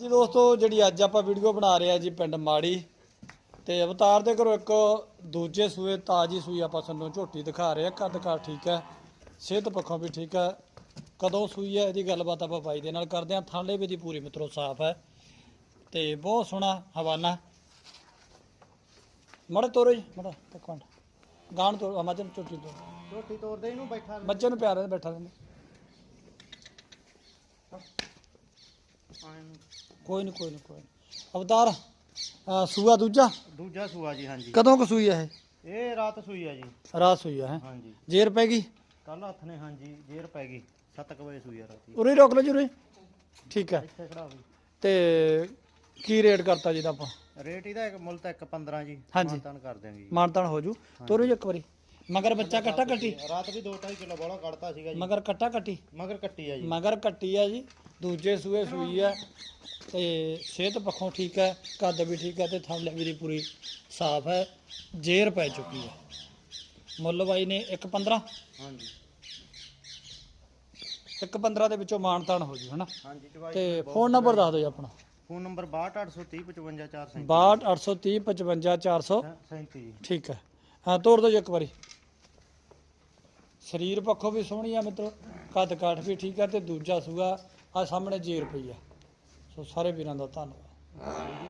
ਜੀ ਦੋਸਤੋ ਜਿਹੜੀ ਅੱਜ ਆਪਾਂ ਵੀਡੀਓ ਬਣਾ ਰਹੇ ਆ ਜੀ ਪਿੰਡ ਮਾੜੀ ਤੇ ਅਵਤਾਰ ਦੇ ਘਰੋਂ ਇੱਕ ਦੂਜੇ ਸੂਏ ਤਾਜੀ ਸੂਈ ਆਪਾਂ ਤੁਹਾਨੂੰ ਝੋਟੀ ਦਿਖਾ ਰਹੇ ਆ ਕੱਦ ਕਾਰ ਠੀਕ ਹੈ ਸਿਹਤ ਪੱਖੋਂ ਵੀ ਠੀਕ ਹੈ। ਕਦੋਂ ਸੂਈ ਹੈ ਇਹਦੀ ਗੱਲਬਾਤ ਆਪਾਂ ਬਾਈ ਦੇ ਨਾਲ ਕਰਦੇ ਆ ਥਾਲੇ ਵੀ ਦੀ ਪੂਰੀ ਮਿੱਤਰੋ ਸਾਫ਼ ਹੈ ਤੇ ਬਹੁਤ ਸੋਹਣਾ ਹਵਾਨਾ। ਮੜ ਤੋਰੋ ਜੀ ਮੜ ਇੱਕ ਮਿੰਟ। ਗਾਣ ਤੋਰ ਮੱਝ ਨੂੰ ਝੋਟੀ ਤੋਰ। ਰੋਟੀ ਤੋੜਦੇ ਇਹਨੂੰ ਬੈਠਾ ਬੱਚੇ ਨੂੰ ਪਿਆਰ ਬੈਠਾ ਰਹਿੰਦੇ। ਕੋਈ ਨਹੀਂ ਕੋਈ ਨਹੀਂ ਕੋਈ ਨੀ। ਅਵਤਾਰ ਸੂਆ ਦੂਜਾ? ਦੂਜਾ ਸੂਆ ਜੀ ਹਾਂਜੀ। ਕਦੋਂ ਕੁ ਸੂਈ ਹੈ ਇਹ? ਇਹ ਰਾਤ ਸੂਈ ਆ ਜੀ। ਰਾਤ ਸੂਈ ਹੈ? ਹਾਂਜੀ। ਜੇਰ ਪੈ ਗਈ? ਕੱਲ ਹੱਥ ਨੇ ਹਾਂਜੀ ਜੇਰ ਪੈ ਗਈ। 7 ਵਜੇ ਸੂਈ ਆ ਰਾਤੀ। ਉਰੇ ਹੀ ਰੋਕ ਲਓ ਜੀ ਉਰੇ ਠੀਕ ਹੈ ਇੱਥੇ ਖੜਾ ਹੋਈ ਤੇ ਕੀ ਰੇਟ ਕਰਤਾ ਜੀ ਦਾ ਆਪਾਂ? ਰੇਟ ਇਹਦਾ ਇੱਕ ਮੁੱਲ ਤਾਂ 1.15 ਜੀ। ਹਾਂਜੀ। ਮਾਨਤਾਨ ਕਰ ਦਿਆਂਗੇ ਜੀ। ਮਾਨਤਾਨ ਹੋ ਜੂ। ਤੋਰੋ ਜੀ ਇੱਕ ਵਾਰੀ। ਮਗਰ ਬੱਚਾ ਕੱਟਾ ਕੱਟੀ? ਰਾਤ ਵੀ 2.5 ਕਿਲੋ ਬੋਲਾ ਕੱਢਤਾ ਸੀਗਾ ਜੀ। ਮਗਰ ਕੱਟਾ ਕੱਟੀ? ਮਗਰ ਕੱਟੀ ਆ ਜੀ। ਮਗਰ ਕੱਟੀ ਆ ਜੀ। ਦੂਜੇ ਸੂਏ ਸੂਈ ਆ ਤੇ ਸਿਹਤ ਪੱਖੋਂ ਠੀਕ ਹੈ ਕੱਦ ਵੀ ਠੀਕ ਹੈ ਤੇ ਥਾਲੇ ਵੀ ਪੂਰੀ ਸਾਫ਼ ਹੈ ਜੇਰ ਪੈ ਚੁੱਕੀ ਹੈ ਮੁੱਲ ਬਾਈ ਨੇ 1.15 ਹਾਂਜੀ। 1.15 ਦੇ ਵਿੱਚੋਂ ਮਾਨਤਾਨ ਹੋ ਜੂ ਹਨਾ? ਹਾਂਜੀ ਤੇ ਫੋਨ ਨੰਬਰ ਦੱਸ ਦਿਓ ਜੀ ਆਪਣਾ। ਫੋਨ ਨੰਬਰ 62830 55437 62830 55400 37 ਜੀ ਠੀਕ ਹੈ ਹਾਂ ਤੋੜ ਦਿਓ ਜੀ ਇੱਕ ਵਾਰੀ। ਸਰੀਰ ਪੱਖੋਂ ਵੀ ਸੋਹਣੀ ਆ ਮਿੱਤਰੋ। ਕੱਦ ਕਾਠ ਵੀ ਠੀਕ ਹੈ ਤੇ ਦੂਜਾ ਸੂਆ ਆ ਸਾਹਮਣੇ ਜੇਰ ਪਈ ਸੋ ਸਾਰੇ ਵੀਰਾਂ ਦਾ ਧੰਨਵਾਦ।